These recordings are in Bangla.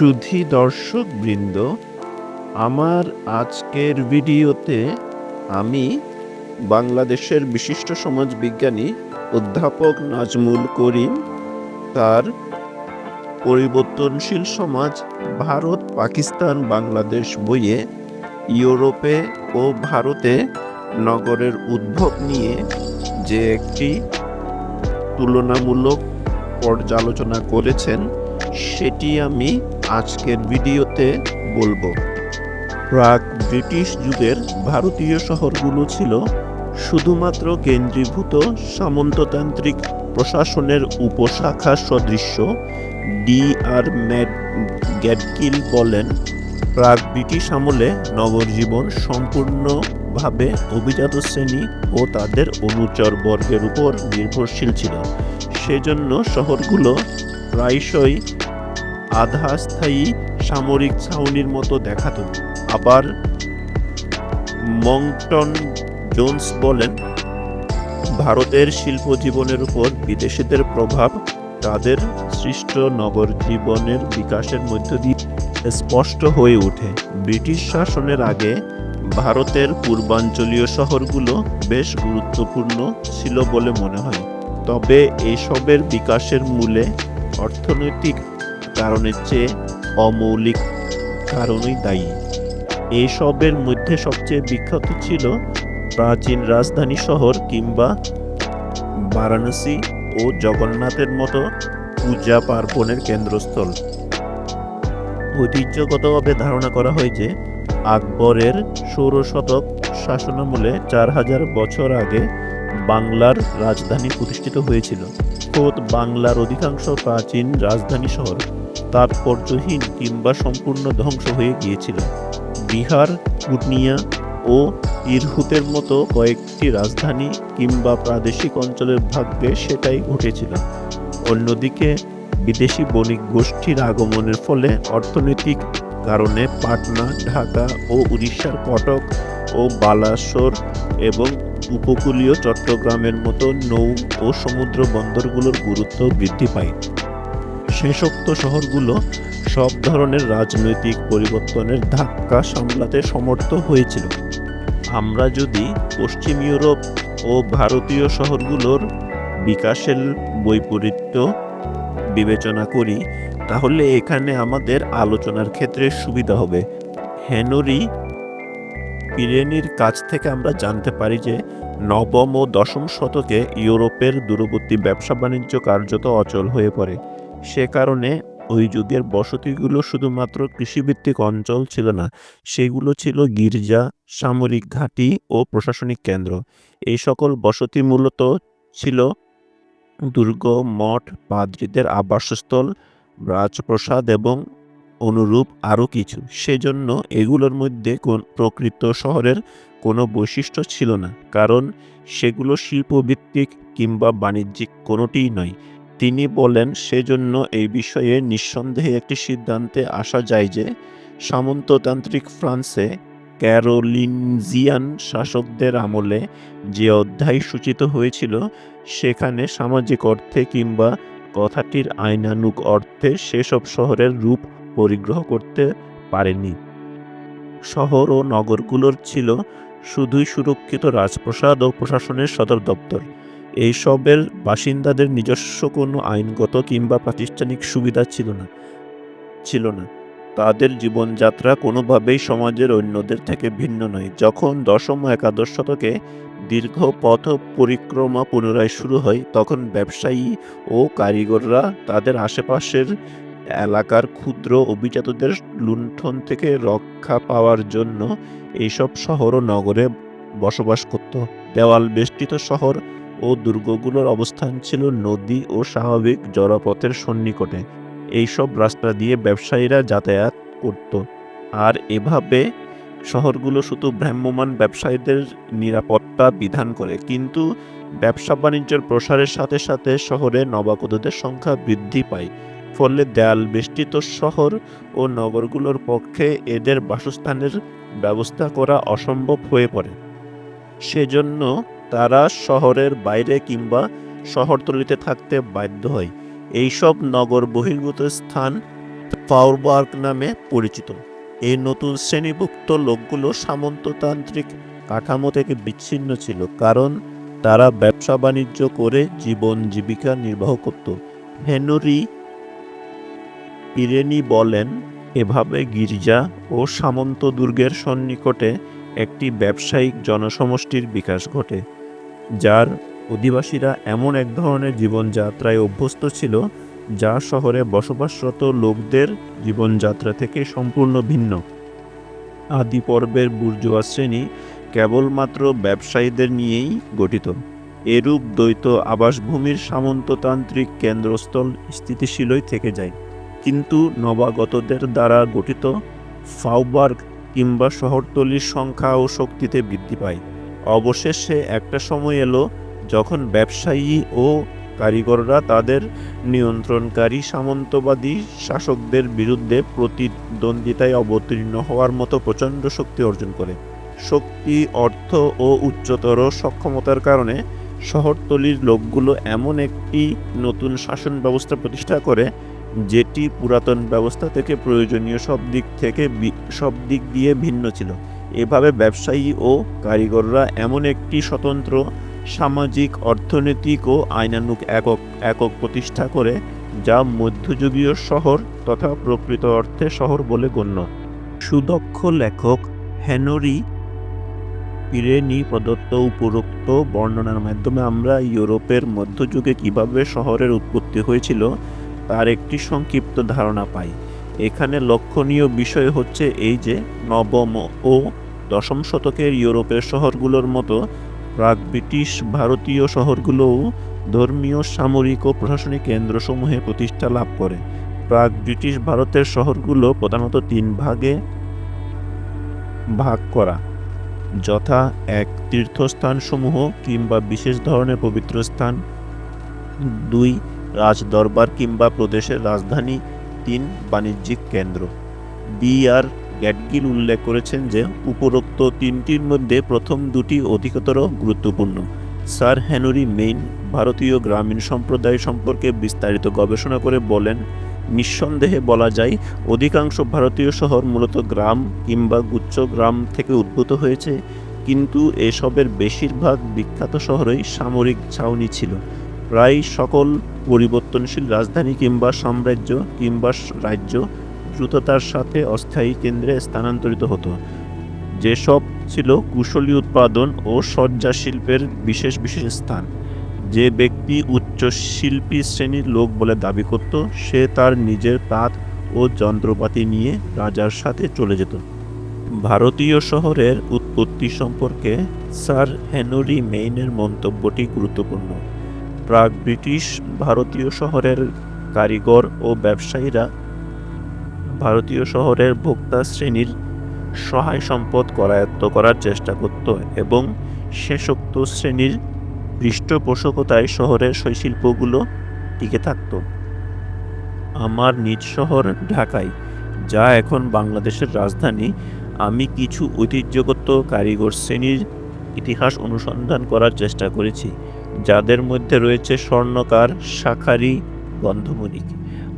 সুধী দর্শক বৃন্দ আমার আজকের ভিডিওতে আমি বাংলাদেশের বিশিষ্ট সমাজবিজ্ঞানী অধ্যাপক নাজমুল করিম, তার পরিবর্তনশীল সমাজ, ভারত, পাকিস্তান, বাংলাদেশ বইয়ে ইউরোপে ও ভারতে নগরের উদ্ভব নিয়ে যে একটি তুলনামূলক পর্যালোচনা করেছেন সেটি আমি আজকের ভিডিওতে বলব। প্রাক ব্রিটিশ যুগের ভারতীয় শহরগুলো ছিল শুধুমাত্র কেন্দ্রীভূত সামন্ততান্ত্রিক প্রশাসনের উপশাখা সদৃশ্য, ডি আর ম্যাড গ্যাডকিল বলেন। প্রাক ব্রিটিশ আমলে নগর জীবন সম্পূর্ণভাবে অভিজাত শ্রেণি ও তাদের অনুচর বর্গের উপর নির্ভরশীল ছিল। সেজন্য শহরগুলো প্রায়শই আধা স্থায়ী সামরিক ছাউনির মতো দেখাতো। আবার মংটন জোন্স বলেন, ভারতের শিল্প জীবনের উপর বিদেশিদের প্রভাব তাদের সৃষ্ট নগর জীবনের বিকাশের মধ্য দিয়ে স্পষ্ট হয়ে ওঠে। ব্রিটিশ শাসনের আগে ভারতের পূর্বাঞ্চলীয় শহরগুলো বেশ গুরুত্বপূর্ণ ছিল বলে মনে হয়। তবে এইসবের বিকাশের মূলে অর্থনৈতিক কারণের চেয়ে অমৌলিক কারণই দায়ী। এইসবের মধ্যে সবচেয়ে বিখ্যাত ছিল প্রাচীন রাজধানী শহর কিংবা বারাণসী ও জগন্নাথের মতো পূজা পার্বণের কেন্দ্রস্থল। ঐতিহ্যগতভাবে ধারণা করা হয় যে আকবরের ষোড়শতক শাসনামলে চার হাজার বছর আগে বাংলার রাজধানী প্রতিষ্ঠিত হয়েছিল। খোদ বাংলার অধিকাংশ প্রাচীন রাজধানী শহর তাৎপর্যহীন কিংবা সম্পূর্ণ ধ্বংস হয়ে গিয়েছিল। বিহার পূর্ণিয়া ও ইরহুতের মতো কয়েকটি রাজধানী কিংবা প্রাদেশিক অঞ্চলের ভাগ্যে সেটাই ঘটেছিল। অন্যদিকে বিদেশি বণিক গোষ্ঠীর আগমনের ফলে অর্থনৈতিক কারণে পাটনা, ঢাকা ও উড়িষ্যার কটক ও বালাসোর এবং উপকূলীয় চট্টগ্রামের মতো নৌ ও সমুদ্র বন্দরগুলোর গুরুত্ব বৃদ্ধি পায়। শেষোক্ত শহরগুলো সব ধরনের রাজনৈতিক পরিবর্তনের ধাক্কা সামলাতে সমর্থ হয়েছিল। আমরা যদি পশ্চিম ইউরোপ ও ভারতীয় শহরগুলোর বিকাশের বৈপরীত্য বিবেচনা করি, তাহলে এখানে আমাদের আলোচনার ক্ষেত্রে সুবিধা হবে। হেনরি পিরেনির কাছ থেকে আমরা জানতে পারি যে নবম ও দশম শতকে ইউরোপের দূরবর্তী ব্যবসা বাণিজ্য কার্যত অচল হয়ে পড়ে। সে কারণে ওই যুগের বসতিগুলো শুধুমাত্র কৃষিভিত্তিক অঞ্চল ছিল না, সেগুলো ছিল গির্জা, সামরিক ঘাঁটি ও প্রশাসনিক কেন্দ্র। এই সকল বসতি মূলত ছিল দুর্গ, মঠ, পাদ্রীদের আবাসস্থল, রাজপ্রসাদ এবং অনুরূপ আরও কিছু। সেজন্য এগুলোর মধ্যে কোন প্রকৃত শহরের কোনো বৈশিষ্ট্য ছিল না, কারণ সেগুলো শিল্পভিত্তিক কিংবা বাণিজ্যিক কোনোটিই নয়। তিনি বলেন, সেজন্য এই বিষয়ে নিঃসন্দেহে একটি সিদ্ধান্তে আসা যায় যে সামন্ততান্ত্রিক ফ্রান্সে ক্যারোলিনজিয়ান শাসকদের আমলে যে অধ্যায় সূচিত হয়েছিল, সেখানে সামাজিক অর্থে কিংবা কথাটির আইনানুক অর্থে সেসব শহরের রূপ পরিগ্রহ করতে পারেনি শহর ও নগরগুলোর ছিল শুধুই সুরক্ষিত রাজপ্রসাদ ও প্রশাসনের সদর দপ্তর। এইসবের বাসিন্দাদের নিজস্ব কোনো আইনগত কিংবা প্রাতিষ্ঠানিক সুবিধা ছিল না ছিল না। তাদের জীবনযাত্রা কোনোভাবেই সমাজের অন্যদের থেকে ভিন্ন নয়। যখন দশম ও একাদশ শতকে দীর্ঘ পথ পরিক্রমা পুনরায় শুরু হয়, তখন ব্যবসায়ী ও কারিগররা তাদের আশেপাশের এলাকার ক্ষুদ্র অভিজাতদের লুণ্ঠন থেকে রক্ষা পাওয়ার জন্য এইসব শহর ও নগরে বসবাস করত। দেওয়াল বেষ্টিত শহর ও দুর্গগুলোর অবস্থান ছিল নদী ও স্বাভাবিক জলপথের সন্নিকটে। এইসব রাস্তা দিয়ে ব্যবসায়ীরা যাতায়াত করত। আর এভাবে শহরগুলো শুধু ভ্রাম্যমান ব্যবসায়ীদের নিরাপত্তা বিধান করে, কিন্তু ব্যবসা বাণিজ্যের প্রসারের সাথে সাথে শহরে নবাগতদের সংখ্যা বৃদ্ধি পায়। ফলে দেয়াল বেষ্টিত শহর ও নগরগুলোর পক্ষে এদের বাসস্থানের ব্যবস্থা করা অসম্ভব হয়ে পড়ে। সেজন্য তারা শহরের বাইরে কিংবা শহরতলিতে থাকতে বাধ্য হয়। এইসব নগর বহির্ভূত স্থান ফাউরবার্গ নামে পরিচিত। এই নতুন শ্রেণীভুক্ত লোকগুলো সামন্ততান্ত্রিক কাঠামো থেকে বিচ্ছিন্ন ছিল কারণ তারা ব্যবসা বাণিজ্য করে জীবন জীবিকা নির্বাহ করত। হেনরি ইরেনি বলেন, এভাবে গির্জা ও সামন্ত দুর্গের সন্নিকটে একটি ব্যবসায়িক জনসমষ্টির বিকাশ ঘটে, যার অধিবাসীরা এমন এক ধরনের জীবনযাত্রায় অভ্যস্ত ছিল, যা শহরে বসবাসরত লোকদের জীবনযাত্রা থেকে সম্পূর্ণ ভিন্ন। আদি পর্বের বুর্জোয়া শ্রেণি কেবলমাত্র ব্যবসায়ীদের নিয়েই গঠিত। এরূপ দ্বৈত আবাসভূমির সামন্ততান্ত্রিক কেন্দ্রস্থল স্থিতিশীলই থেকে যায়। কিন্তু নবাগতদের দ্বারা গঠিত ফাউবার্গ কিংবা শহরতলির সংখ্যা ও শক্তিতে বৃদ্ধি পায়। অবশেষে একটা সময় এলো যখন ব্যবসায়ী ও কারিগররা তাদের নিয়ন্ত্রণকারী সামন্তবাদী শাসকদের বিরুদ্ধে প্রতিদ্বন্দ্বিতায় অবতীর্ণ হওয়ার মতো প্রচণ্ড শক্তি অর্জন করে। শক্তি, অর্থ ও উচ্চতর সক্ষমতার কারণে শহরতলির লোকগুলো এমন একটি নতুন শাসন ব্যবস্থা প্রতিষ্ঠা করে যেটি পুরাতন ব্যবস্থা থেকে প্রয়োজনীয় সব দিক থেকে সব দিক দিয়ে ভিন্ন ছিল। এভাবে ব্যবসায়ী ও কারিগররা এমন একটি স্বতন্ত্র, সামাজিক, অর্থনৈতিক ও আইনানুক একক একক প্রতিষ্ঠা করে যা মধ্যযুগীয় শহর তথা প্রকৃত অর্থে শহর বলে গণ্য। সুদক্ষ লেখক হেনরি পিরেনি প্রদত্ত উপরোক্ত বর্ণনার মাধ্যমে আমরা ইউরোপের মধ্যযুগে কীভাবে শহরের উৎপত্তি হয়েছিল তার একটি সংক্ষিপ্ত ধারণা পাই। এখানে লক্ষণীয় বিষয় হচ্ছে এই যে নবম ও দশম শতকের ইউরোপের শহরগুলোর মতো প্রাক ব্রিটিশ ভারতীয় শহরগুলোও ধর্মীয়, সামরিক ও প্রশাসনিক কেন্দ্রসমূহে প্রতিষ্ঠা লাভ করে। প্রাক ব্রিটিশ ভারতের শহরগুলো প্রধানত তিন ভাগে ভাগ করা। যথা এক তীর্থস্থানসমূহ কিংবা বিশেষ ধরনের পবিত্র স্থান, দুই রাজদরবার কিংবা প্রদেশের রাজধানী তিন বাণিজ্যিক কেন্দ্র। বি আর গ্যাটগিল উল্লেখ করেছেন যে, উপরোক্ত তিনটির মধ্যে প্রথম দুটি অধিকতর গুরুত্বপূর্ণ। স্যার হেনরি মেইন ভারতীয় গ্রামীণ সম্প্রদায় সম্পর্কে বিস্তারিত গবেষণা করে বলেন, নিঃসন্দেহে বলা যায়, অধিকাংশ ভারতীয় শহর মূলত গ্রাম কিংবা গুচ্ছ গ্রাম থেকে উদ্ভূত হয়েছে, কিন্তু এসবের বেশিরভাগ বিখ্যাত শহরেই সামরিক ছাউনি ছিল। প্রায় সকল পরিবর্তনশীল রাজধানী কিংবা সাম্রাজ্য কিংবা রাজ্য দ্রুততার সাথে অস্থায়ী কেন্দ্রে স্থানান্তরিত হতো। যেসব ছিল কুশলী উৎপাদন ও সজ্জা শিল্পের বিশেষ বিশেষ স্থান, যে ব্যক্তি উচ্চ শিল্পী শ্রেণির লোক বলে দাবি করত, সে তার নিজের তাঁত ও যন্ত্রপাতি নিয়ে রাজার সাথে চলে যেত। ভারতীয় শহরের উৎপত্তি সম্পর্কে স্যার হেনরি মেইনের মন্তব্যটি গুরুত্বপূর্ণ। প্রাক ব্রিটিশ ভারতীয় শহরের কারিগর ও ব্যবসায়ীরা ভারতীয় শহরের ভোক্তা শ্রেণির সহায় সম্পদ করায়ত্ত করার চেষ্টা করত এবং শেষোক্ত শ্রেণির পৃষ্ঠপোষকতায় শহরের শৈশিল্পগুলো টিকে থাকত। আমার নিজ শহর ঢাকায়, যা এখন বাংলাদেশের রাজধানী, আমি কিছু ঐতিহ্যগত কারিগর শ্রেণির ইতিহাস অনুসন্ধান করার চেষ্টা করেছি। যাদের মধ্যে রয়েছে স্বর্ণকার শাখারি গন্ধমণিক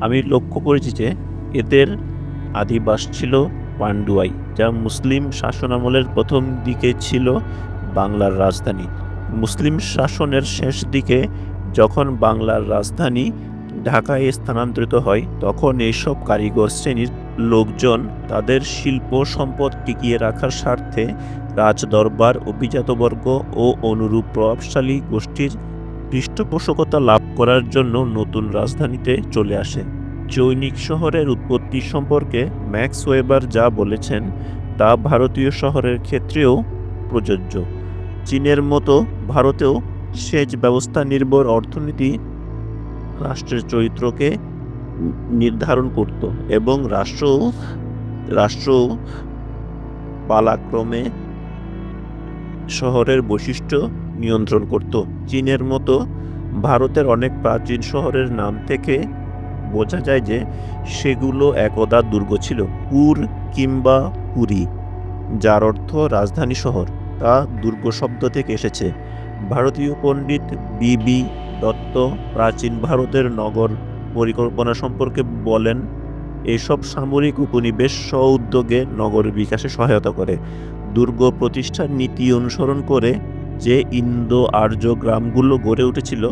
আমি লক্ষ্য করেছি যে এদের আদিবাস ছিল পান্ডুয়াই, যা মুসলিম শাসনামলের প্রথম দিকে ছিল বাংলার রাজধানী। মুসলিম শাসনের শেষ দিকে যখন বাংলার রাজধানী ঢাকায় স্থানান্তরিত হয়, তখন এইসব কারিগর শ্রেণির লোকজন তাদের শিল্প সম্পদ টিকিয়ে রাখার স্বার্থে রাজদরবার, অভিজাতবর্গ ও অনুরূপ প্রভাবশালী গোষ্ঠীর পৃষ্ঠপোষকতা লাভ করার জন্য নতুন রাজধানীতে চলে আসে। চৈনিক শহরের উৎপত্তি সম্পর্কে ম্যাক্স ওয়েবার যা বলেছেন, তা ভারতীয় শহরের ক্ষেত্রেও প্রযোজ্য। চীনের মতো ভারতেও সেচ ব্যবস্থা নির্ভর অর্থনীতি রাষ্ট্রের চরিত্রকে নির্ধারণ করত এবং রাষ্ট্র রাষ্ট্র পালাক্রমে শহরের বৈশিষ্ট্য নিয়ন্ত্রণ করত। চীনের মতো ভারতের অনেক প্রাচীন শহরের নাম থেকে বোঝা যায় যে সেগুলো একদা দুর্গ ছিল। পুর কিংবা পুরী, যার অর্থ রাজধানী শহর, তা দুর্গ শব্দ থেকে এসেছে। ভারতীয় পণ্ডিত বিবি দত্ত প্রাচীন ভারতের নগর পরিকল্পনা সম্পর্কে বলেন এসব সামরিক উপনিবেশ স্ব উদ্যোগে নগর বিকাশে সহায়তা করে। দুর্গ প্রতিষ্ঠার নীতি অনুসরণ করে যে ইন্দো আর্য গ্রামগুলো গড়ে উঠেছিল,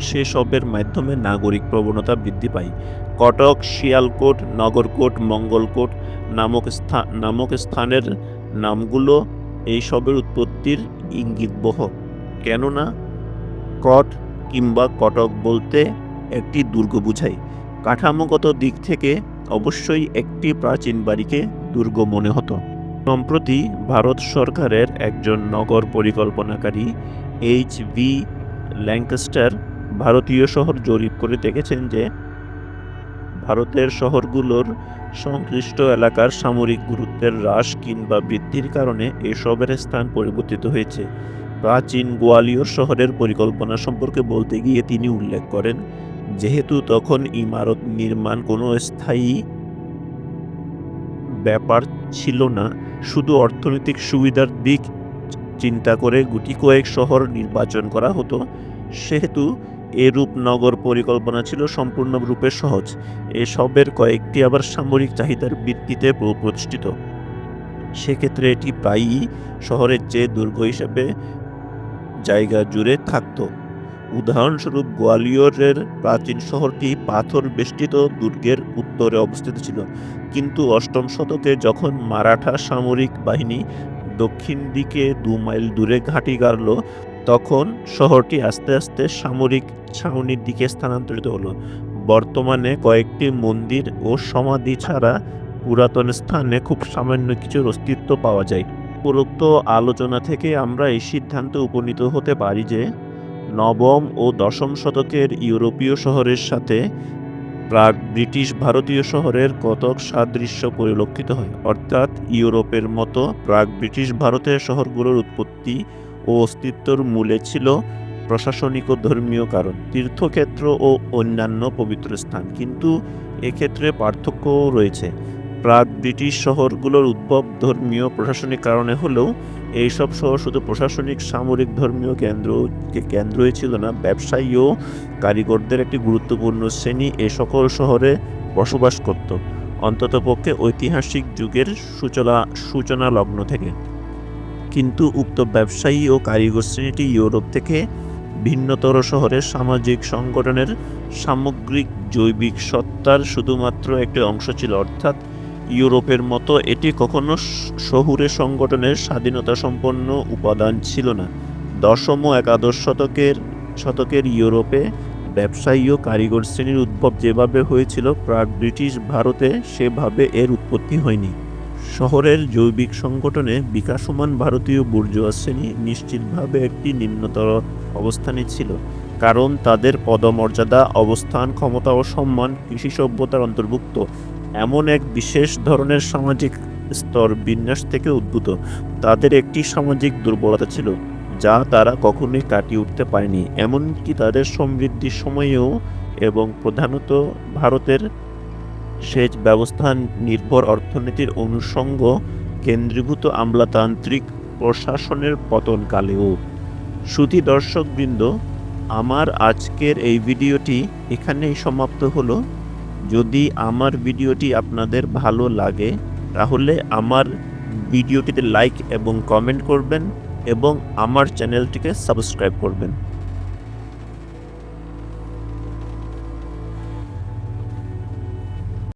সেসবের মাধ্যমে নাগরিক প্রবণতা বৃদ্ধি পায়। কটক, শিয়ালকোট, নগরকোট, মঙ্গলকোট নামক স্থান নামক স্থানের নামগুলো এইসবের উৎপত্তির ইঙ্গিতবহ কেননা, কট কিংবা কটক বলতে একটি দুর্গ বুঝায়। কাঠামোগত দিক থেকে অবশ্যই একটি প্রাচীন বাড়িকে দুর্গ মনে হতো। সম্প্রতি ভারত সরকারের একজন নগর পরিকল্পনাকারী এইচ ভি ল্যাঙ্কাস্টার ভারতীয় শহর জরিপ করে দেখেছেন যে, ভারতের শহরগুলোর সংশ্লিষ্ট এলাকার সামরিক গুরুত্বের হ্রাস কিংবা বৃদ্ধির কারণে এসবের স্থান পরিবর্তিত হয়েছে। প্রাচীন গোয়ালিয়র শহরের পরিকল্পনা সম্পর্কে বলতে গিয়ে তিনি উল্লেখ করেন যেহেতু তখন ইমারত নির্মাণ কোনো স্থায়ী ব্যাপার ছিল না, শুধু অর্থনৈতিক সুবিধার দিক চিন্তা করে গুটি কয়েক শহর নির্বাচন করা হতো। সেহেতু এরূপ নগর পরিকল্পনা ছিল সম্পূর্ণরূপে সহজ। এসবের কয়েকটি আবার সামরিক চাহিদার ভিত্তিতে প্র- প্রতিষ্ঠিত। সেক্ষেত্রে এটি প্রায়ই শহরের চেয়ে দুর্গ হিসেবে জায়গা জুড়ে থাকতো। উদাহরণস্বরূপ গোয়ালিয়রের প্রাচীন শহরটি পাথর বেষ্টিত দুর্গের উত্তরে অবস্থিত ছিল। কিন্তু অষ্টম শতকে যখন মারাঠা সামরিক বাহিনী দক্ষিণ দিকে দু মাইল দূরে ঘাঁটি গাড়ল, তখন শহরটি আস্তে আস্তে সামরিক ছাউনির দিকে স্থানান্তরিত হলো। বর্তমানে কয়েকটি মন্দির ও সমাধি ছাড়া পুরাতন স্থানে খুব সামান্য কিছুর অস্তিত্ব পাওয়া যায়। উপরোক্ত আলোচনা থেকে আমরা এই সিদ্ধান্তে উপনীত হতে পারি যে নবম ও দশম শতকের ইউরোপীয় শহরের সাথে প্রাক ব্রিটিশ ভারতীয় শহরের কতক সাদৃশ্য পরিলক্ষিত হয়। অর্থাৎ ইউরোপের মতো প্রাক ব্রিটিশ ভারতের শহরগুলোর উৎপত্তি ও অস্তিত্বর মূলে ছিল প্রশাসনিক ও ধর্মীয় কারণ, তীর্থক্ষেত্র ও অন্যান্য পবিত্র স্থান। কিন্তু এক্ষেত্রে পার্থক্যও রয়েছে। প্রাক ব্রিটিশ শহরগুলোর উদ্ভব ধর্মীয় প্রশাসনিক কারণে হলেও এইসব শহর শুধু প্রশাসনিক, সামরিক, ধর্মীয় কেন্দ্র কেন্দ্রই ছিল না। ব্যবসায়ী ও কারিগরদের একটি গুরুত্বপূর্ণ শ্রেণি এ সকল শহরে বসবাস করত। অন্ততপক্ষে ঐতিহাসিক যুগের সূচনা সূচনা লগ্ন থেকে। কিন্তু উক্ত ব্যবসায়ী ও কারিগর শ্রেণীটি ইউরোপ থেকে ভিন্নতর শহরের সামাজিক সংগঠনের সামগ্রিক জৈবিক সত্তার শুধুমাত্র একটি অংশ ছিল। অর্থাৎ ইউরোপের মতো এটি কখনো শহুরে সংগঠনের স্বাধীনতা সম্পন্ন উপাদান ছিল না। দশম ও একাদশ শতকের শতকের ইউরোপে ব্যবসায়ী ও কারিগর শ্রেণির উদ্ভব যেভাবে হয়েছিল প্রাক ব্রিটিশ ভারতে, সেভাবে এর উৎপত্তি হয়নি। শহরের জৈবিক সংগঠনে বিকাশমান ভারতীয় বুর্জোয়া শ্রেণি নিশ্চিতভাবে একটি নিম্নতর অবস্থানে ছিল, কারণ তাদের পদমর্যাদা, অবস্থান, ক্ষমতা ও সম্মান, কৃষি সভ্যতার অন্তর্ভুক্ত। এমন এক বিশেষ ধরনের সামাজিক স্তর বিন্যাস থেকে উদ্ভূত। তাদের একটি সামাজিক দুর্বলতা ছিল, যা তারা কখনোই কাটিয়ে উঠতে পারেনি। এমনকি তাদের সমৃদ্ধির সময়েও এবং প্রধানত ভারতের সেচ ব্যবস্থা নির্ভর অর্থনীতির অনুষঙ্গ কেন্দ্রীভূত আমলাতান্ত্রিক প্রশাসনের পতনকালেও সুধী দর্শকবৃন্দ, আমার আজকের এই ভিডিওটি এখানেই সমাপ্ত হলো। যদি আমার ভিডিওটি আপনাদের ভালো লাগে, তাহলে আমার ভিডিওটিতে লাইক এবং কমেন্ট করবেন এবং আমার চ্যানেলটিকে সাবস্ক্রাইব করবেন।